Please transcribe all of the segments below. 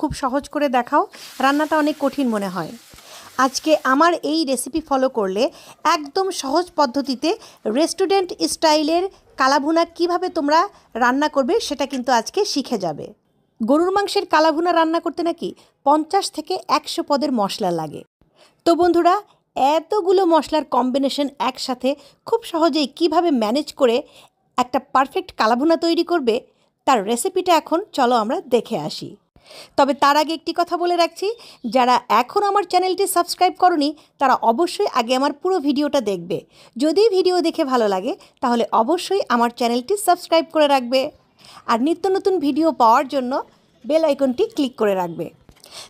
খুব সহজ করে দেখাও। রান্নাটা অনেক কঠিন মনে হয়। আজকে আমার এই রেসিপি ফলো করলে একদম সহজ পদ্ধতিতে রেস্টুরেন্ট স্টাইলের কালাভুনা কীভাবে তোমরা রান্না করবে সেটা কিন্তু আজকে শিখে যাবে। গরুর মাংসের কালাভুনা রান্না করতে নাকি পঞ্চাশ থেকে একশো পদের মশলা লাগে। তো বন্ধুরা, এতগুলো মশলার কম্বিনেশন একসাথে খুব সহজেই কীভাবে ম্যানেজ করে একটা পারফেক্ট কালাভুনা তৈরি করবে, তার রেসিপিটা এখন চলো আমরা দেখে আসি। তবে তার আগে একটি কথা বলে রাখছি, যারা এখন আমার চ্যানেলটি সাবস্ক্রাইব করনি, তারা অবশ্যই আগে আমার পুরো ভিডিওটা দেখবে। যদি ভিডিও দেখে ভালো লাগে, তাহলে অবশ্যই আমার চ্যানেলটি সাবস্ক্রাইব করে রাখবে। আর নিত্য নতুন ভিডিও পাওয়ার জন্য বেল আইকনটি ক্লিক করে রাখবে।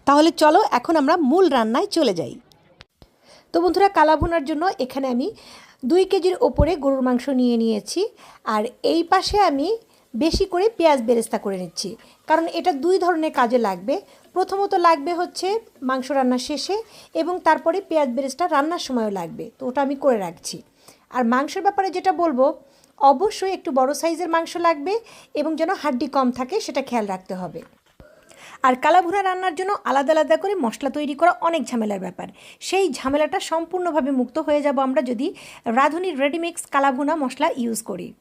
তাহলে চলো, এখন আমরা মূল রান্নায় চলে যাই। তো বন্ধুরা কালা ভুনার জন্য এখানে আমি দুই কেজির ওপরে গরুর মাংস নিয়ে নিয়েছি। আর এই পাশে আমি বেশি করে পেঁয়াজ বেরেস্তা করে নিচ্ছি। কারণ এটা দুই ধরনের কাজে লাগবে। প্রথমত লাগবে হচ্ছে মাংস রান্না শেষে এবং তারপরে পেঁয়াজ বেরেস্তা রান্নার সময়ও লাগবে। তো ওটা আমি করে রাখছি। আর মাংসের ব্যাপারে যেটা বলব, অবশ্যই একটু বড় সাইজের মাংস লাগবে এবং যেন হাড্ডি কম থাকে সেটা খেয়াল রাখতে হবে। আর কালাভুনা রান্নার জন্য আলাদা আলাদা করে মশলা তৈরি করা অনেক ঝামেলার ব্যাপার। সেই ঝামেলাটা সম্পূর্ণভাবে মুক্ত হয়ে যাব আমরা যদি রাঁধুনির রেডিমিক্স কালাভুনা মশলা ইউজ করি।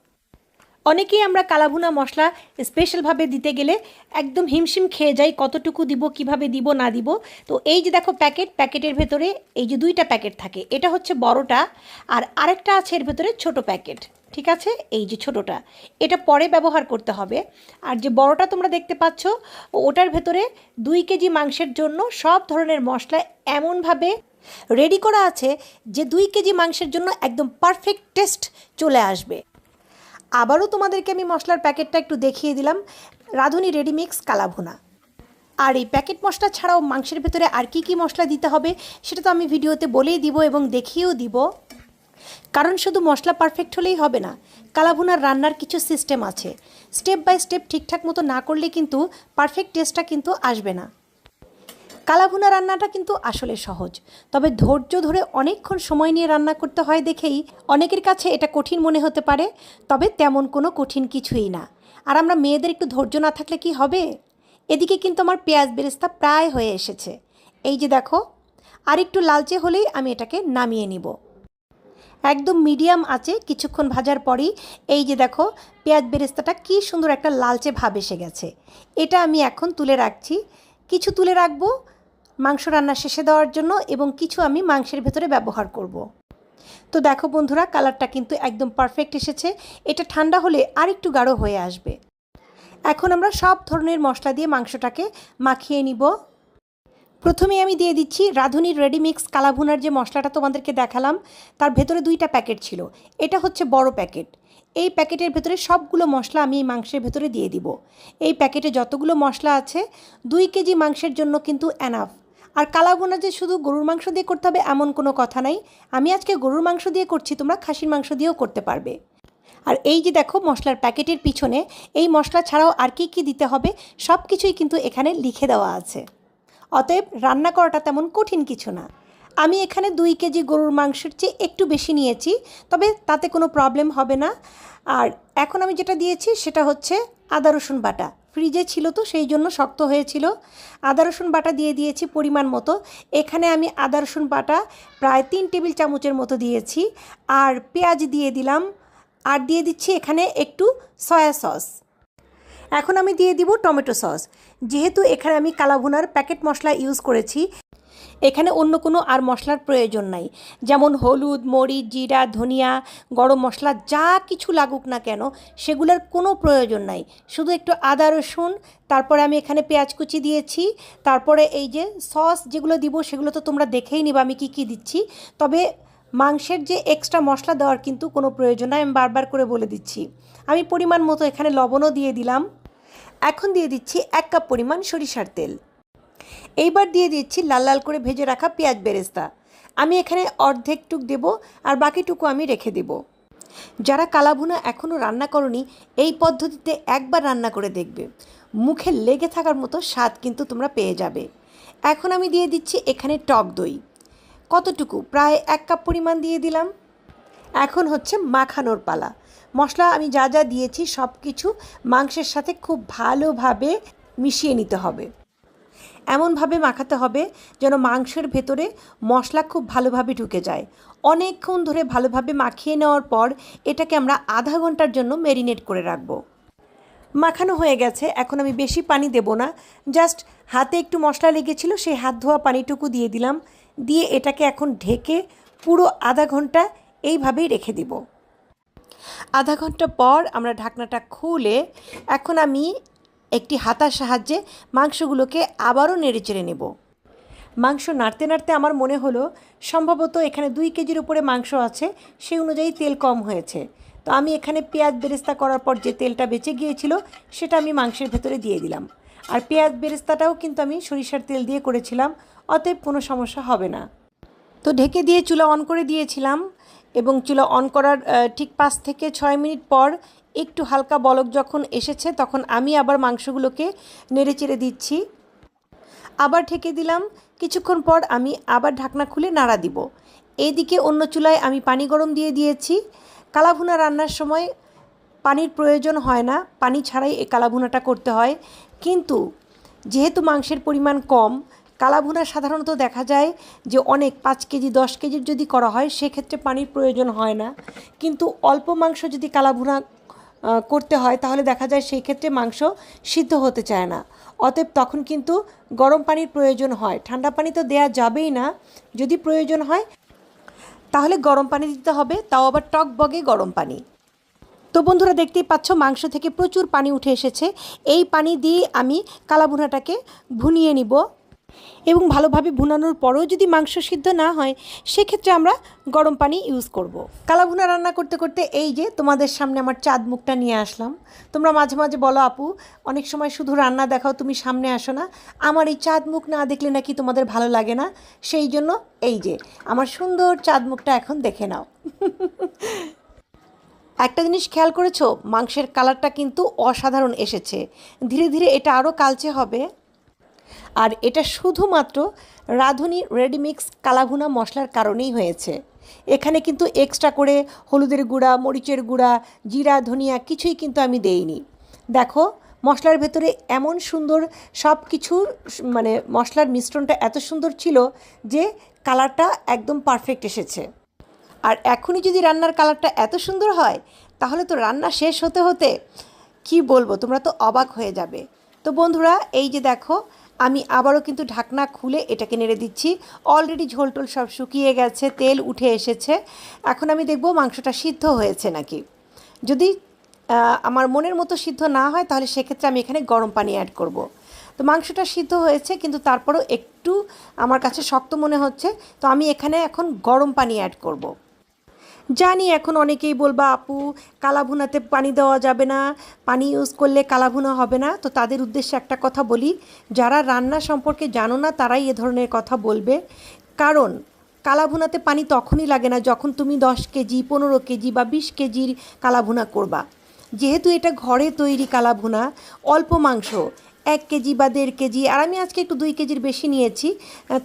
অনেকেই আমরা কালাভুনা মশলা স্পেশালভাবে দিতে গেলে একদম হিমশিম খেয়ে যাই কতটুকু দিব, কীভাবে দিব, না দিব। তো এই যে দেখো প্যাকেট প্যাকেটের ভেতরে এই যে দুইটা প্যাকেট থাকে, এটা হচ্ছে বড়টা আর আরেকটা আছে এর ভেতরে ছোট প্যাকেট ঠিক আছে? এই যে ছোটোটা, এটা পরে ব্যবহার করতে হবে। আর যে বড়টা তোমরা দেখতে পাচ্ছ, ওটার ভেতরে দুই কেজি মাংসের জন্য সব ধরনের মশলা এমনভাবে রেডি করা আছে যে দুই কেজি মাংসের জন্য একদম পারফেক্ট টেস্ট চলে আসবে। আবারও তোমাদেরকে আমি মশলার প্যাকেটটা একটু দেখিয়ে দিলাম। রাঁধুনি রেডিমিক্স কালাভুনা। আর এই প্যাকেট মশলা ছাড়াও মাংসের ভেতরে আর কি কি মশলা দিতে হবে সেটা তো আমি ভিডিওতে বলেই দিব এবং দেখিয়েও দিব। কারণ শুধু মশলা পারফেক্ট হলেই হবে না, কালাভুনার রান্নার কিছু সিস্টেম আছে। স্টেপ বাই স্টেপ ঠিকঠাক মতো না করলে কিন্তু পারফেক্ট টেস্টটা কিন্তু আসবে না। কালাভুনা রান্নাটা কিন্তু আসলে সহজ। তবে ধৈর্য ধরে অনেকক্ষণ সময় নিয়ে রান্না করতে হয় দেখেই অনেকের কাছে এটা কঠিন মনে হতে পারে, তবে তেমন কোনো কঠিন কিছুই না। আর আমরা মেয়েদের একটু ধৈর্য না থাকলে কি হবে? এদিকে কিন্তু আমার পেঁয়াজ বেরেস্তা প্রায় হয়ে এসেছে। এই যে দেখো, আর একটু লালচে হলেই আমি এটাকে নামিয়ে নিব। একদম মিডিয়াম আছে কিছুক্ষণ ভাজার পরই এই যে দেখো, পেঁয়াজ বেরেস্তাটা কি সুন্দর একটা লালচে ভাব এসে গেছে। এটা আমি এখন তুলে রাখছি। কিছু তুলে রাখব মাংস রান্না শেষে দেওয়ার জন্য এবং কিছু আমি মাংসের ভেতরে ব্যবহার করব। তো দেখো বন্ধুরা, কালারটা কিন্তু একদম পারফেক্ট এসেছে। এটা ঠান্ডা হলে আর একটু গাঢ় হয়ে আসবে। এখন আমরা সব ধরনের মশলা দিয়ে মাংসটাকে মাখিয়ে নিব। প্রথমে আমি দিয়ে দিচ্ছি রাঁধুনির রেডিমিক্স কালাভুনার যে মশলাটা তোমাদেরকে দেখালাম, তার ভেতরে দুইটা প্যাকেট ছিল। এটা হচ্ছে বড় প্যাকেট। এই প্যাকেটের ভেতরে সবগুলো মশলা আমি এই মাংসের ভেতরে দিয়ে দিব। এই প্যাকেটে যতগুলো মশলা আছে, দুই কেজি মাংসের জন্য কিন্তু অ্যানাফ আর কালাভুনা যে শুধু গরুর মাংস দিয়ে করতে হবে এমন কোনো কথা নাই। আমি আজকে গরুর মাংস দিয়ে করছি, তোমরা খাসির মাংস দিয়েও করতে পারবে। আর এই যে দেখো মশলার প্যাকেটের পিছনে, এই মশলা ছাড়াও আর কি কী দিতে হবে সব কিছুই কিন্তু এখানে লিখে দেওয়া আছে। অতএব রান্না করাটা তেমন কঠিন কিছু না। আমি এখানে দুই কেজি গরুর মাংসের চেয়ে একটু বেশি নিয়েছি, তবে তাতে কোনো প্রবলেম হবে না। আর এখন আমি যেটা দিয়েছি সেটা হচ্ছে আদা রসুন বাটা। ফ্রিজে ছিল তো, সেই জন্য শক্ত হয়েছিল। আদা, রসুন বাটা দিয়ে দিয়েছি পরিমাণ মতো। এখানে আমি আদা, রসুন বাটা প্রায় তিন টেবিল চামচের মতো দিয়েছি। আর পেঁয়াজ দিয়ে দিলাম। আর দিয়ে দিচ্ছি এখানে একটু সয়া সস। এখন আমি দিয়ে দিব টমেটো সস। যেহেতু এখানে আমি কালাভুনার প্যাকেট মশলা ইউজ করেছি এখানে অন্য কোনো আর মশলার প্রয়োজন নাই। যেমন হলুদ, মরিচ, জিরা, ধনিয়া, গরম মশলা, যা কিছু লাগুক না কেন, সেগুলোর কোনো প্রয়োজন নাই। শুধু একটু আদা, রসুন, তারপরে আমি এখানে পেঁয়াজ কুচি দিয়েছি। তারপরে এই যে সস যেগুলো দিব, সেগুলো তো তোমরা দেখেই নিবা আমি কী কী দিচ্ছি। তবে মাংসের যে এক্সট্রা মশলা দেওয়ার কিন্তু কোনো প্রয়োজন নাই, আমি বারবার করে বলে দিচ্ছি। আমি পরিমাণ মতো এখানে লবণও দিয়ে দিলাম। এখন দিয়ে দিচ্ছি এক কাপ পরিমাণ সরিষার তেল। এইবার দিয়ে দিচ্ছি লাল লাল করে ভেজে রাখা পেঁয়াজ বেরেস্তা। আমি এখানে অর্ধেকটুক দেব আর বাকিটুকু আমি রেখে দেব। যারা কালাভুনা এখনও রান্না করনি, এই পদ্ধতিতে একবার রান্না করে দেখবে। মুখে লেগে থাকার মতো স্বাদ কিন্তু তোমরা পেয়ে যাবে। এখন আমি দিয়ে দিচ্ছি এখানে টক দই। কতটুকু? প্রায় এক কাপ পরিমাণ দিয়ে দিলাম। এখন হচ্ছে মাখানোর পালা। মশলা আমি যা যা দিয়েছি সব কিছু মাংসের সাথে খুব ভালোভাবে মিশিয়ে নিতে হবে। এমনভাবে মাখাতে হবে যেন মাংসের ভেতরে মশলা খুব ভালোভাবে ঢুকে যায়। অনেকক্ষণ ধরে ভালোভাবে মাখিয়ে নেওয়ার পর এটাকে আমরা আধা ঘণ্টার জন্য ম্যারিনেট করে রাখব। মাখানো হয়ে গেছে, এখন আমি বেশি পানি দেব না। জাস্ট হাতে একটু মশলা লেগেছিল সেই হাত ধোয়া পানিটুকু দিয়ে দিলাম। দিয়ে এটাকে এখন ঢেকে পুরো আধা ঘণ্টা এইভাবেই রেখে দিব। আধা ঘণ্টা পর আমরা ঢাকনাটা খুলে এখন আমি একটি হাতার সাহায্যে মাংসগুলোকে আবারও নেড়ে চেড়ে নেব। মাংস নাড়তে নাড়তে আমার মনে হলো, সম্ভবত এখানে দুই কেজির উপরে মাংস আছে সেই অনুযায়ী তেল কম হয়েছে। তো আমি এখানে পেঁয়াজ বেরেস্তা করার পর যে তেলটা বেঁচে গিয়েছিল, সেটা আমি মাংসের ভেতরে দিয়ে দিলাম। আর পেঁয়াজ বেরেস্তাটাও কিন্তু আমি সরিষার তেল দিয়ে করেছিলাম, অতএব কোনো সমস্যা হবে না। তো ঢেকে দিয়ে চুলা অন করে দিয়েছিলাম এবং চুলা অন করার ঠিক পাঁচ থেকে ছয় মিনিট পর একটু হালকা বলক যখন এসেছে, তখন আমি আবার মাংসগুলোকে নেড়ে চেড়ে দিচ্ছি। আবার ঢেকে দিলাম। কিছুক্ষণ পর আমি আবার ঢাকনা খুলে নাড়া দিব। এইদিকে অন্য চুলায় আমি পানি গরম দিয়ে দিয়েছি। কালাভুনা রান্নার সময় পানির প্রয়োজন হয় না, পানি ছাড়াই এই কালাভুনাটা করতে হয়। কিন্তু যেহেতু মাংসের পরিমাণ কম, কালাভুনা সাধারণত দেখা যায় যে অনেক, পাঁচ কেজি, দশ কেজির যদি করা হয়, সেক্ষেত্রে পানির প্রয়োজন হয় না। কিন্তু অল্প মাংস যদি কালাভুনা করতে হয়, তাহলে দেখা যায় সেই ক্ষেত্রে মাংস সিদ্ধ হতে চায় না। অতএব তখন কিন্তু গরম পানির প্রয়োজন হয়। ঠান্ডা পানি তো দেয়া যাবেই না। যদি প্রয়োজন হয়, তাহলে গরম পানি দিতে হবে, তাও আবার টক বগে গরম পানি। তো বন্ধুরা দেখতেই পাচ্ছ, মাংস থেকে প্রচুর পানি উঠে এসেছে। এই পানি দিয়ে আমি কালাভুনাটাকে ভুনিয়ে নিব। এবং ভালোভাবে ভুনানোর পরেও যদি মাংস সিদ্ধ না হয়, সেক্ষেত্রে আমরা গরম পানি ইউজ করব। কালাভুনা রান্না করতে করতে এই যে তোমাদের সামনে আমার চাঁদ মুখটা নিয়ে আসলাম। তোমরা মাঝে মাঝে বলো, আপু, অনেক সময় শুধু রান্না দেখাও তুমি সামনে আসো না। আমার এই চাঁদ মুখ না দেখলে নাকি তোমাদের ভালো লাগে না? সেই জন্য এই যে, আমার সুন্দর চাঁদ মুখটা এখন দেখে নাও। একটা জিনিস খেয়াল করেছ? মাংসের কালারটা কিন্তু অসাধারণ এসেছে। ধীরে ধীরে এটা আরও কালচে হবে। আর এটা শুধুমাত্র রাঁধুনি রেডিমিক্স কালাভুনা মশলার কারণেই হয়েছে। এখানে কিন্তু এক্সট্রা করে হলুদের গুঁড়া, মরিচের গুঁড়া, জিরা, ধনিয়া কিছুই কিন্তু আমি দেইনি। দেখো, মশলার ভেতরে এমন সুন্দর সব কিছুর মানে মশলার মিশ্রণটা এত সুন্দর ছিল যে কালারটা একদম পারফেক্ট এসেছে। আর এখনই যদি রান্নার কালারটা এত সুন্দর হয়, তাহলে তো রান্না শেষ হতে হতে কি বলব, তোমরা তো অবাক হয়ে যাবে। তো বন্ধুরা, এই যে দেখো আমি আবারও কিন্তু ঢাকনা খুলে এটাকে নেড়ে দিচ্ছি অলরেডি ঝোলটোল সব শুকিয়ে গেছে, তেল উঠে এসেছে এখন আমি দেখব মাংসটা সিদ্ধ হয়েছে নাকি যদি আমার মনের মতো সিদ্ধ না হয়, তাহলে সেক্ষেত্রে আমি এখানে গরম পানি অ্যাড করব। তো মাংসটা সিদ্ধ হয়েছে, কিন্তু তারপরও একটু আমার কাছে শক্ত মনে হচ্ছে, তো আমি এখানে এখন গরম পানি অ্যাড করব। জানি এখন অনেকেই বলবা, আপু, কালাভুনাতে পানি দেওয়া যাবে না, পানি ইউজ করলে কালাভুনা হবে না। তো তাদের উদ্দেশ্যে একটা কথা বলি, যারা রান্না সম্পর্কে জানো না, তারাই এ ধরনের কথা বলবে। কারণ, কালাভুনাতে পানি তখনই লাগে না যখন তুমি দশ কেজি, পনেরো কেজি বা বিশ কেজির কালাভুনা করবা। যেহেতু এটা ঘরে তৈরি কালাভুনা, অল্প মাংস এক কেজি বা দেড় কেজি, আর আমি আজকে একটু দুই কেজির বেশি নিয়েছি।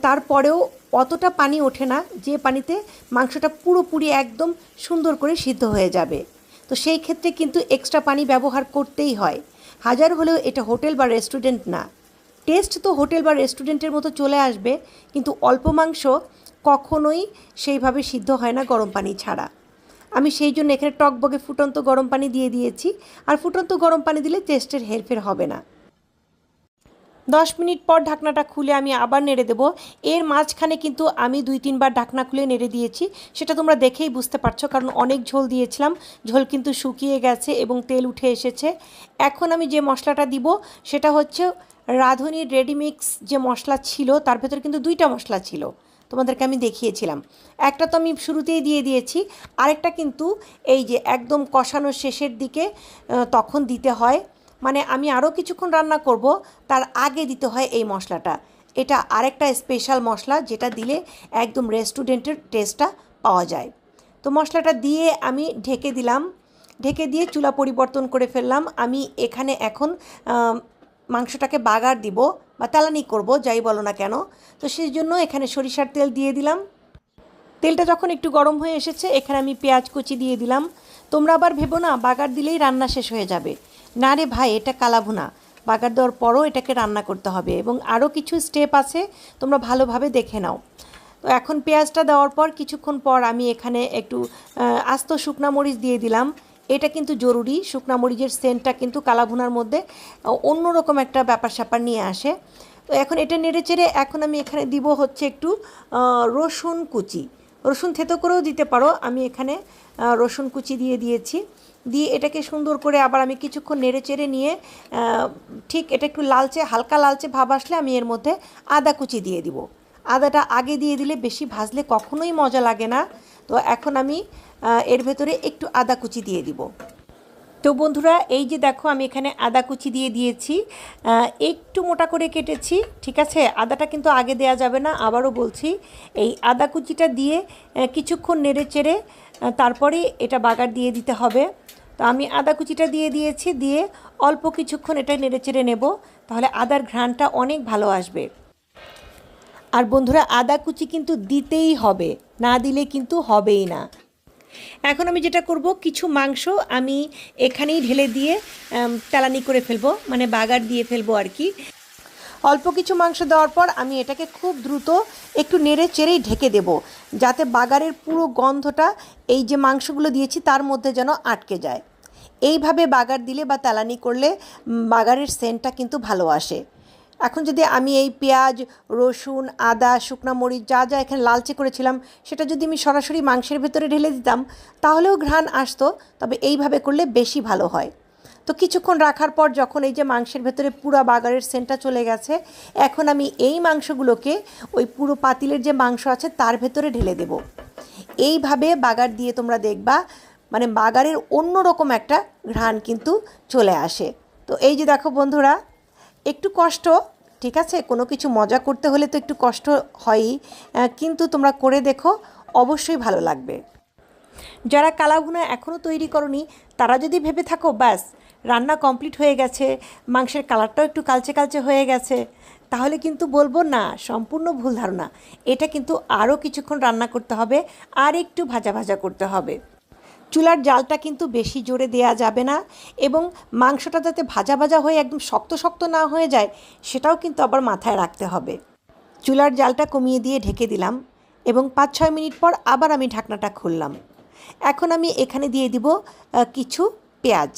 তারপরেও অতটা পানি ওঠে না, যে পানিতে মাংসটা পুরোপুরি একদম সুন্দর করে সিদ্ধ হয়ে যাবে। তো সেই ক্ষেত্রে কিন্তু এক্সট্রা পানি ব্যবহার করতেই হয়। হাজার হলেও এটা হোটেল বা রেস্টুরেন্ট না। টেস্ট তো হোটেল বা রেস্টুরেন্টের মতো চলে আসবে, কিন্তু অল্প মাংস কখনোই সেইভাবে সিদ্ধ হয় না গরম পানি ছাড়া। আমি সেই জন্য এখানে টকবগে ফুটন্ত গরম পানি দিয়ে দিয়েছি, আর ফুটন্ত গরম পানি দিলে টেস্টের হেরফের হবে না। দশ মিনিট পর ঢাকনাটা খুলে আমি আবার নেড়ে দেবো। এর মাঝখানে কিন্তু আমি দুই তিনবার ঢাকনা খুলে নেড়ে দিয়েছি। সেটা তোমরা দেখেই বুঝতে পারছ, কারণ অনেক ঝোল দিয়েছিলাম। ঝোল কিন্তু শুকিয়ে গেছে এবং তেল উঠে এসেছে। এখন আমি যে মশলাটা দিব, সেটা হচ্ছে রাঁধুনির রেডিমিক্স যে মশলা ছিল, তার ভেতর কিন্তু দুইটা মশলা ছিল। তোমাদেরকে আমি দেখিয়েছিলাম। একটা তো আমি শুরুতেই দিয়ে দিয়েছি, আরেকটা কিন্তু এই যে একদম কষানোর শেষের দিকে তখন দিতে হয়। মানে আমি আরও কিছুক্ষণ রান্না করব, তার আগে দিতে হয় এই মশলাটা। এটা আরেকটা স্পেশাল মশলা যেটা দিলে একদম রেস্টুরেন্টের টেস্টটা পাওয়া যায়। তো মশলাটা দিয়ে আমি ঢেকে দিলাম। ঢেকে দিয়ে চুলা পরিবর্তন করে ফেললাম। আমি এখানে এখন মাংসটাকে বাগার দিব বা তালানি করব, যাই বলো না কেন। তো সেই জন্য এখানে সরিষার তেল দিয়ে দিলাম। তেলটা যখন একটু গরম হয়ে এসেছে, এখানে আমি পেঁয়াজ কুচি দিয়ে দিলাম। তোমরা আবার ভেবো না, বাগার দিলেই রান্না শেষ হয়ে যাবে। না রে ভাই, এটা কালাভুনা। বাগার দেওয়ার পরও এটাকে রান্না করতে হবে এবং আরও কিছু স্টেপ আছে, তোমরা ভালোভাবে দেখে নাও। তো এখন পেঁয়াজটা দেওয়ার পর কিছুক্ষণ পর আমি এখানে একটু আস্ত শুকনা মরিচ দিয়ে দিলাম। এটা কিন্তু জরুরি, শুকনা মরিচের সেন্টটা কিন্তু কালাভুনার মধ্যে অন্যরকম একটা ব্যাপার স্যাপার নিয়ে আসে। তো এখন এটা নেড়ে চেড়ে এখন আমি এখানে দিব হচ্ছে একটু রসুন কুচি। রসুন থেতো করেও দিতে পারো, আমি এখানে রসুন কুচি দিয়ে দিয়েছি। দিয়ে এটাকে সুন্দর করে আবার আমি কিছুক্ষণ নেড়ে চেড়ে নিয়ে ঠিক এটা একটু লালচে, হালকা লালচে ভাব আসলে আমি এর মধ্যে আদা কুচি দিয়ে দিব। আদাটা আগে দিয়ে দিলে বেশি ভাজলে কখনোই মজা লাগে না। তো এখন আমি এর ভেতরে একটু আদা কুচি দিয়ে দিব। তো বন্ধুরা, এই যে দেখো আমি এখানে আদা কুচি দিয়ে দিয়েছি। একটু মোটা করে কেটেছি, ঠিক আছে? আদাটা কিন্তু আগে দেয়া যাবে না, আবারও বলছি। এই আদা কুচিটা দিয়ে কিছুক্ষণ নেড়ে চেড়ে তারপরে এটা বাগার দিয়ে দিতে হবে। তো আমি আদা কুচিটা দিয়ে দিয়েছি, দিয়ে অল্প কিছুক্ষণ এটা নেড়ে চেড়ে নেব, তাহলে আদার ঘ্রাণটা অনেক ভালো আসবে। আর বন্ধুরা, আদা কুচি কিন্তু দিতেই হবে, না দিলে কিন্তু হবেই না। এখন আমি যেটা করব, কিছু মাংস আমি এখানেই ঢেলে দিয়ে তেলানি করে ফেলব মানে বাগার দিয়ে ফেলব আর কি। অল্প কিছু মাংস দেওয়ার পর আমি এটাকে খুব দ্রুত একটু নেড়ে চেড়েই ঢেকে দেব, যাতে বাগারের পুরো গন্ধটা এই যে মাংসগুলো দিয়েছি তার মধ্যে যেন আটকে যায়। এইভাবে বাগার দিলে বা তেলানি করলে বাগারের সেন্টটা কিন্তু ভালো আসে। এখন যদি আমি এই পেঁয়াজ, রসুন, আদা, শুকনা মরিচ যা যা এখানে লালচে করেছিলাম, সেটা যদি আমি সরাসরি মাংসের ভেতরে ঢেলে দিতাম, তাহলেও ঘ্রাণ আসতো, তবে এইভাবে করলে বেশি ভালো হয়। তো কিছুক্ষণ রাখার পর যখন এই যে মাংসের ভেতরে পুরো বাগারের সেন্টটা চলে গেছে, এখন আমি এই মাংসগুলোকে ওই পুরো পাতিলের যে মাংস আছে তার ভেতরে ঢেলে দেব। এইভাবে বাগার দিয়ে তোমরা দেখবা মানে বাগারের অন্য রকম একটা ঘ্রাণ কিন্তু চলে আসে। তো এই যে দেখো বন্ধুরা, একটু কষ্ট ঠিক আছে? কোনো কিছু মজা করতে হলে তো একটু কষ্ট হয়ই। কিন্তু তোমরা করে দেখো, অবশ্যই ভালো লাগবে। যারা কালাভুনা এখনও তৈরি করনি, তারা যদি ভেবে থাকো, ব্যাস, রান্না কমপ্লিট হয়ে গেছে, মাংসের কালারটাও একটু কালচে কালচে হয়ে গেছে, তাহলে কিন্তু বলব না, সম্পূর্ণ ভুল ধারণা। এটা কিন্তু আরও কিছুক্ষণ রান্না করতে হবে, আর একটু ভাজা ভাজা করতে হবে। চুলার জালটা কিন্তু বেশি জোরে দেয়া যাবে না এবং মাংসটা যাতে ভাজা ভাজা হয়ে একদম শক্ত শক্ত না হয়ে যায়, সেটাও কিন্তু আবার মাথায় রাখতে হবে। চুলার জালটা কমিয়ে দিয়ে ঢেকে দিলাম এবং পাঁচ ছয় মিনিট পর আবার আমি ঢাকনাটা খুললাম। এখন আমি এখানে দিয়ে দিব কিছু পেঁয়াজ।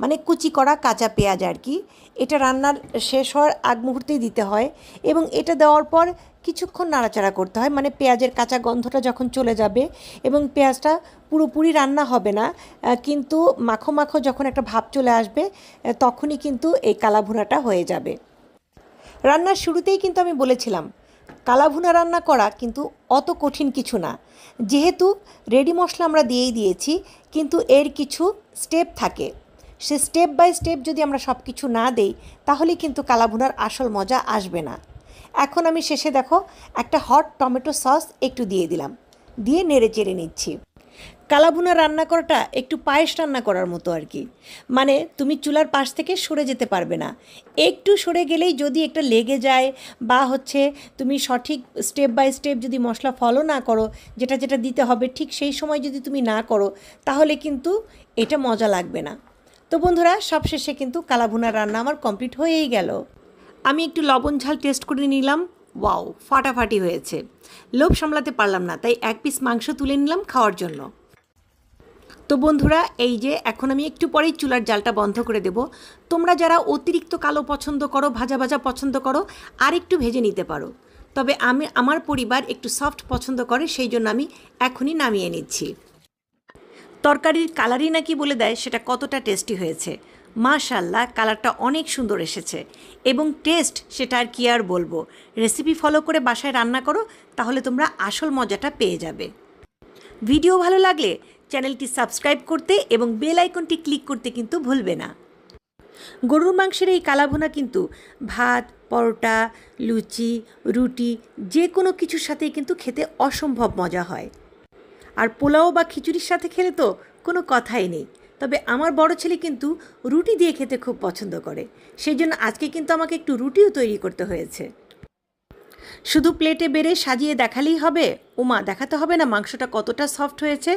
মানে কুচি করা কাঁচা পেঁয়াজ আর কি, এটা রান্নার শেষ হওয়ার আগ মুহূর্তেই দিতে হয় এবং এটা দেওয়ার পর কিছুক্ষণ নাড়াচাড়া করতে হয়। মানে পেঁয়াজের কাঁচা গন্ধটা যখন চলে যাবে এবং পেঁয়াজটা পুরোপুরি রান্না হবে না কিন্তু মাখো মাখো যখন একটা ভাব চলে আসবে তখনই কিন্তু এই কালাভুনাটা হয়ে যাবে। রান্নার শুরুতেই কিন্তু আমি বলেছিলাম, কালাভুনা রান্না করা কিন্তু অত কঠিন কিছু না। যেহেতু রেডি মশলা আমরা দিয়েই দিয়েছি, কিন্তু এর কিছু স্টেপ থাকে। সে স্টেপ বাই স্টেপ যদি আমরা সব কিছু না দেই, তাহলে কিন্তু কালাভুনার আসল মজা আসবে না। এখন আমি শেষে দেখো, একটা হট টমেটো সস একটু দিয়ে দিলাম। দিয়ে নেড়ে চেড়ে নিচ্ছি। কালাভুনা রান্না করাটা একটু পায়েস রান্না করার মতো আর কি। মানে তুমি চুলার পাশ থেকে সরে যেতে পারবে না। একটু সরে গেলেই যদি একটা লেগে যায় বা হচ্ছে তুমি সঠিক স্টেপ বাই স্টেপ যদি মশলা ফলো না করো, যেটা যেটা দিতে হবে ঠিক সেই সময় যদি তুমি না করো, তাহলে কিন্তু এটা মজা লাগবে না। তো বন্ধুরা, সবশেষে কিন্তু কালাভুনা রান্না আমার কমপ্লিট হয়েই গেল। আমি একটু লবণ ঝাল টেস্ট করে নিলাম। ওয়াও, ফাটাফাটি হয়েছে। লোভ সামলাতে পারলাম না, তাই এক পিস মাংস তুলে নিলাম খাওয়ার জন্য। তো বন্ধুরা, এই যে এখন আমি একটু পরেই চুলার জালটা বন্ধ করে দেব। তোমরা যারা অতিরিক্ত কালো পছন্দ করো, ভাজা ভাজা পছন্দ করো, আর একটু ভেজে নিতে পারো। তবে আমি, আমার পরিবার একটু সফট পছন্দ করে, সেই জন্য আমি এখনই নামিয়ে নিচ্ছি। তরকারির কালারই নাকি বলে দেয় সেটা কতটা টেস্টি হয়েছে। মাশাল্লাহ কালারটা অনেক সুন্দর এসেছে এবং টেস্ট সেটা আর কি আর বলব। রেসিপি ফলো করে বাসায় রান্না করো, তাহলে তোমরা আসল মজাটা পেয়ে যাবে। ভিডিও ভালো লাগলে চ্যানেলটি সাবস্ক্রাইব করতে এবং বেল আইকনটি ক্লিক করতে কিন্তু ভুলবে না। গরুর মাংসের এই কালাভুনা কিন্তু ভাত, পরোটা, লুচি, রুটি যে কোনো কিছুর সাথেই কিন্তু খেতে অসম্ভব মজা হয়। আর পোলাও বা খিচুড়ির সাথে খেলে তো কোনো কথাই নেই। তবে আমার বড় ছেলে কিন্তু রুটি দিয়ে খেতে খুব পছন্দ করে। সেই জন্য আজকে কিন্তু আমাকে একটু রুটিও তৈরি করতে হয়েছে। শুধু প্লেটে বেড়ে সাজিয়ে দেখালেই হবে? ওমা দেখাতে হবে না মাংসটা কতটা সফট হয়েছে?